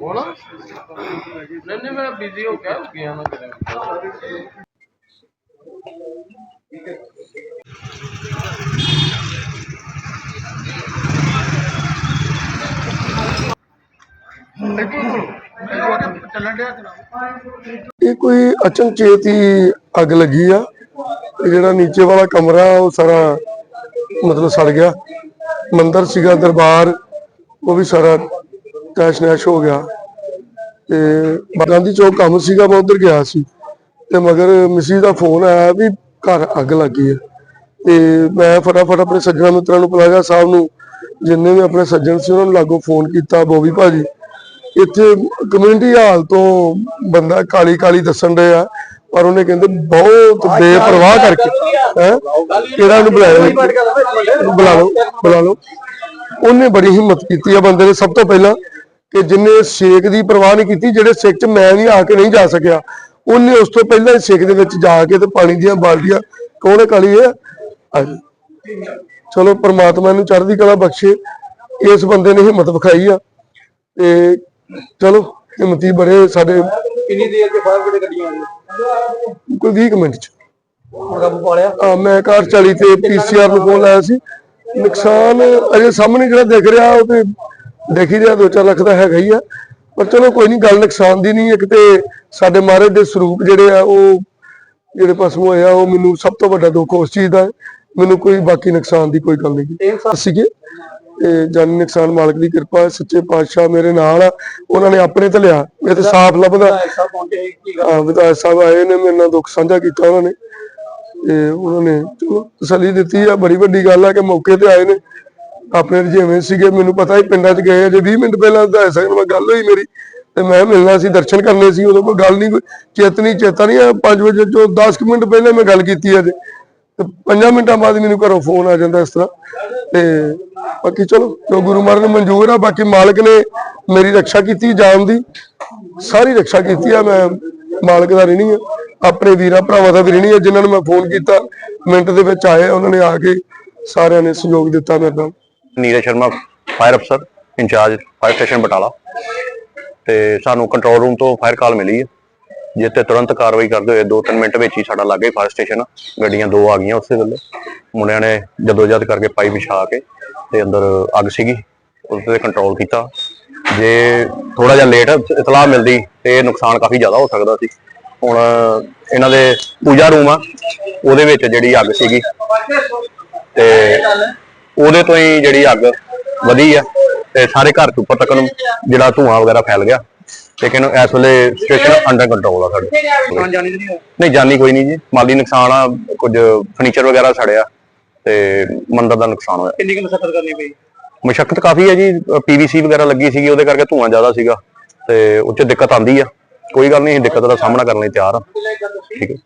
ਹੁਣ ਨਹੀਂ ਨਹੀਂ ਮੈਂ ਬਿਜ਼ੀ ਹੋ ਗਿਆ ਗਿਆ ਨਾ ਕਰੇ ਇਹ ਕੋਈ ਅਚਨਚੇਤ ਹੀ ਅੱਗ ਲੱਗੀ ਆ। ਤੇ ਜਿਹੜਾ ਨੀਚੇ ਵਾਲਾ ਕਮਰਾ ਉਹ ਸਾਰਾ ਮਤਲਬ ਸੜ ਗਿਆ। ਮੰਦਰ ਸੀਗਾ ਦਰਬਾਰ। ਉਹ ਵੀ ਸਾਰਾ ਤੈਸ਼ ਨੈਸ਼ ਹੋ ਗਿਆ ਤੇ ਗਾਂਧੀ ਚੌਕ ਕੰਮ ਸੀਗਾ, ਮੈਂ ਉਧਰ ਗਿਆ ਸੀ ਤੇ ਮਗਰ ਮਿਸੀ ਦਾ ਫੋਨ ਆਇਆ ਵੀ ਘਰ ਅੱਗ ਲੱਗੀ ਹੈ ਤੇ ਮੈਂ ਫਟਾਫਟ ਆਪਣੇ ਸੱਜਣਾ ਮਿੱਤਰਾਂ ਨੂੰ ਪਲਾਜ਼ਾ ਸਾਹਿਬ ਨੂੰ, ਜਿੰਨੇ ਵੀ ਆਪਣੇ ਸੱਜਣ ਸੀ ਉਹਨਾਂ ਨੂੰ ਲਾਗੋ ਫੋਨ ਕੀਤਾ, ਬੋਬੀ ਭਾਜੀ। ਇੱਥੇ ਕਮਿਊਨਿਟੀ ਹਾਲ ਤੋਂ ਬੰਦਾ ਕਾਲੀ ਕਾਲੀ ਦੱਸਣ ਦੇ ਆ ਪਰ ਉਹਨੇ ਕਹਿੰਦੇ ਬਹੁਤ ਬੇਪਰਵਾਹ ਕਰਕੇ ਹੈ? ਕਿਹੜਾ ਉਹਨੂੰ ਬੁਲਾ ਲਓ ਬੁਲਾ ਲਓ। ਉਹਨੇ ਬੜੀ ਹਿੰਮਤ ਕੀਤੀ ਆ ਬੰਦੇ ਨੇ ਸਭ ਤੋਂ ਪਹਿਲਾਂ ਕਿ ਜਿੰਨੇ ਸੇਕ ਦੀ ਪਰਵਾਹ ਨਹੀਂ ਕੀਤੀ ਜਿਹੜੇ ਸੇਕ 'ਚ ਮੈਂ ਵੀ ਆ ਕੇ ਨਹੀਂ ਜਾ ਸਕਿਆ ਉਹਨੇ ਉਸ ਤੋਂ ਪਹਿਲਾਂ ਹੀ ਸੇਕ ਦੇ ਵਿੱਚ ਜਾ ਕੇ ਤੇ ਪਾਣੀ ਦੀਆਂ ਬਾਲਟੀਆਂ ਕੌਣ ਹੈ ਕਾਲੀ ਅੱਜ ਚਲੋ ਪ੍ਰਮਾਤਮਾ ਨੂੰ ਚੜ੍ਹਦੀ ਕਲਾ ਬਖਸ਼ੇ ਇਸ ਬੰਦੇ ਨੇ ਹਿੰਮਤ ਵਿਖਾਈ ਆ ਤੇ ਚਲੋ ਹਿੰਮਤੀ ਬੜੇ ਸਾਡੇ ਕਿੰਨੀ ਦੇਰ ਦੇ ਬਾਅਦ ਕਿਹੜੇ ਗੱਡੀਆਂ ਆਈਆਂ ਕੋਈ 20 ਕੁ ਮਿੰਟ ਚ। ਹੁਣ ਕਾਬੂ ਪਾ ਲਿਆ ਆ ਮੈਂ ਕਾਰ 40 ਤੇ ਪੀਸੀਆਰ ਨੂੰ ਫੋਨ ਲਾਇਆ ਸੀ। ਨੁਕਸਾਨ ਅਜੇ ਸਾਹਮਣੇ ਜਿਹੜਾ ਦਿਖ ਰਿਹਾ ਉਹ ਤੇ ਦੇਖ ਰਿਹਾ 2-4 ਲੱਖ ਦਾ ਹੈਗਾ ਹੀ ਆ। ਪਰ ਚਲੋ ਕੋਈ ਨਹੀਂ ਗੱਲ ਨੁਕਸਾਨ ਦੀ ਨਹੀਂ ਇੱਕ ਤੇ ਸਾਡੇ ਮਹਾਰਾਜ ਦੇ ਸਰੂਪ ਜਿਹੜੇ ਆ ਉਹ ਜਿਹੜੇ ਭਸਮ ਹੋਏ ਆ ਉਹ ਮੈਨੂੰ ਸਭ ਤੋਂ ਵੱਡਾ ਦੁੱਖ ਉਸ ਚੀਜ਼ ਦਾ ਹੈ। ਮੈਨੂੰ ਕੋਈ ਬਾਕੀ ਨੁਕਸਾਨ ਦੀ ਕੋਈ ਗੱਲ ਨਹੀਂ। ਸੀਗੇ। ਤੇ ਜਾਨੀ ਨੁਕਸਾਨ ਮਾਲਕ ਦੀ ਕਿਰਪਾ ਸੱਚੇ ਪਾਤਸ਼ਾਹ ਮੇਰੇ ਨਾਲ ਆ। ਉਹਨਾਂ ਨੇ ਆਪਣੇ ਤੇ ਲਿਆ। ਇਹ ਤੇ ਸਾਫ਼ ਲੱਭਦਾ। ਵਿਧਾਇਕ ਸਾਹਿਬ ਹਾਂ ਵਿਧਾਇਕ ਆਏ ਨੇ ਮੇਰੇ ਨਾਲ ਦੁੱਖ ਸਾਂਝਾ ਕੀਤਾ ਉਹਨਾਂ ਨੇ। ਤੇ ਉਹਨਾਂ ਨੇ ਚਲੋ ਤਸੱਲੀ ਦਿੱਤੀ ਆ। ਬੜੀ ਵੱਡੀ ਗੱਲ ਆ ਕਿ ਮੌਕੇ ਤੇ ਆਏ ਨੇ। ਆਪਣੇ ਜਿਵੇਂ ਸੀਗੇ ਮੈਨੂੰ ਪਤਾ ਹੀ ਪਿੰਡਾਂ 'ਚ ਗਏ ਅਜੇ 20 ਮਿੰਟ ਪਹਿਲਾਂ ਵਿਧਾਇਕ ਸਾਹਿਬ ਨਾਲ ਗੱਲ ਹੋਈ ਮੇਰੀ ਤੇ ਮੈਂ ਮਿਲਣਾ ਸੀ ਦਰਸ਼ਨ ਕਰਨੇ ਸੀ। ਉਦੋਂ ਕੋਈ ਗੱਲ ਨਹੀਂ ਚੇਤਨੀ ਚੇਤਾ ਨਹੀਂ 5 ਵਜੇ ਤੋਂ 10 ਕੁ ਮਿੰਟ ਪਹਿਲਾਂ ਮੈਂ ਗੱਲ ਕੀਤੀ ਅਜੇ ਤੇ 5 ਮਿੰਟਾਂ ਬਾਅਦ ਮੈਨੂੰ ਘਰੋਂ ਫੋਨ ਆ ਜਾਂਦਾ ਇਸ ਤਰ੍ਹਾਂ। ਤੇ ਬਾਕੀ ਚਲੋ, ਜੋ ਗੁਰੂ ਮਹਾਰਾਜ ਨੂੰ ਮਨਜ਼ੂਰ ਆ, ਬਾਕੀ ਮਾਲਕ ਨੇ ਮੇਰੀ ਰੱਖਿਆ ਕੀਤੀ ਜਾਨ ਦੀ। ਸਾਰੀ ਰੱਖਿਆ ਕੀਤੀ ਆ, ਮੈਂ ਮਾਲਕ ਦਾ ਰਿਣੀ ਆ, ਆਪਣੇ ਵੀਰਾਂ ਭਰਾਵਾਂ ਦਾ ਵੀ ਰਹਿਣੀ ਆ, ਜਿਨ੍ਹਾਂ ਨੂੰ ਮੈਂ ਫੋਨ ਕੀਤਾ। ਮਿੰਟ ਦੇ ਵਿੱਚ ਆਏ ਉਹਨਾਂ ਨੇ ਆ ਕੇ ਸਾਰਿਆਂ ਨੇ ਸਹਿਯੋਗ ਦਿੱਤਾ ਮੇਰੇ ਨਾਲ। ਨੀਰਜ ਸ਼ਰਮਾ ਫਾਇਰ ਅਫਸਰ ਇੰਚਾਰਜ ਫਾਇਰ ਸਟੇਸ਼ਨ ਬਟਾਲਾ। ਤੇ ਸਾਨੂੰ ਕੰਟਰੋਲ ਰੂਮ ਤੋਂ ਫਾਇਰ ਕਾਲ ਮਿਲੀ ਹੈ ਜਿਸ ਤੇ ਤੁਰੰਤ ਕਾਰਵਾਈ ਕਰਦੇ ਹੋਏ 2-3 ਮਿੰਟ ਵਿੱਚ ਹੀ ਸਾਡਾ ਲਾਗੇ ਫਾਇਰ ਸਟੇਸ਼ਨ ਗੱਡੀਆਂ ਦੋ ਆ ਗਈਆਂ ਉਸੇ ਵੇਲੇ। ਮੁੰਡਿਆਂ ਨੇ ਜਦੋਜਦ ਕਰਕੇ ਪਾਈਪ ਵਿਛਾ ਕੇ ਤੇ ਅੰਦਰ ਅੱਗ ਸੀਗੀ ਉਸ ਤੇ ਕੰਟਰੋਲ ਕੀਤਾ। ਜੇ ਥੋੜਾ ਜਿਹਾ ਲੇਟ ਇਤਲਾਹ ਮਿਲਦੀ ਤੇ ਨੁਕਸਾਨ ਕਾਫੀ ਜ਼ਿਆਦਾ ਹੋ ਸਕਦਾ ਸੀ। ਹੁਣ ਇਹਨਾਂ ਦੇ ਪੂਜਾ ਰੂਮ ਆ, ਉਹਦੇ ਵਿੱਚ ਜਿਹੜੀ ਅੱਗ ਸੀਗੀ ਤੇ ਉਹਦੇ ਤੋਂ ਹੀ ਜਿਹੜੀ ਅੱਗ ਵਧੀ ਆ ਤੇ ਸਾਰੇ ਘਰ ਤੋਂ ਉੱਪਰ ਤੱਕ ਨੂੰ ਜਿਹੜਾ ਧੂਆਂ ਵਗੈਰਾ ਫੈਲ ਗਿਆ। ਲੇਕਿਨ ਇਸ ਵੇਲੇ ਸਟੇਸ਼ਨ ਅੰਡਰ ਕੰਟਰੋਲ ਆ ਸਾਡੇ। ਨੁਕਸਾਨ ਜਾਣੀ ਤਾਂ ਨਹੀਂ ਹੋਇਆ ਨਹੀਂ ਜਾਨੀ ਕੋਈ ਨਹੀਂ ਜੀ। ਮਾਲੀ ਨੁਕਸਾਨ ਆ ਕੁਝ ਫਰਨੀਚਰ ਵਗੈਰਾ ਸੜਿਆ ਤੇ ਮੰਦਰ ਦਾ ਨੁਕਸਾਨ ਹੋਇਆ। ਕਿੰਨੀ ਕੁ ਮਸਕਤ ਕਰਨੀ ਪਈ? ਮੁਸ਼ਕਲ ਕਾਫੀ ਹੈ ਜੀ। ਪੀਵੀਸੀ ਵਗੈਰਾ ਲੱਗੀ ਸੀਗੀ ਉਹਦੇ ਕਰਕੇ ਧੂਆਂ ਜ਼ਿਆਦਾ ਸੀਗਾ। ਤੇ ਉੱਚ ਦਿੱਕਤ ਆਂਦੀ ਆ। ਕੋਈ ਗੱਲ ਨਹੀਂ ਦਿੱਕਤ ਦਾ ਸਾਹਮਣਾ ਕਰਨ ਲਈ ਤਿਆਰ ਆ। ਠੀਕ ਹੈ।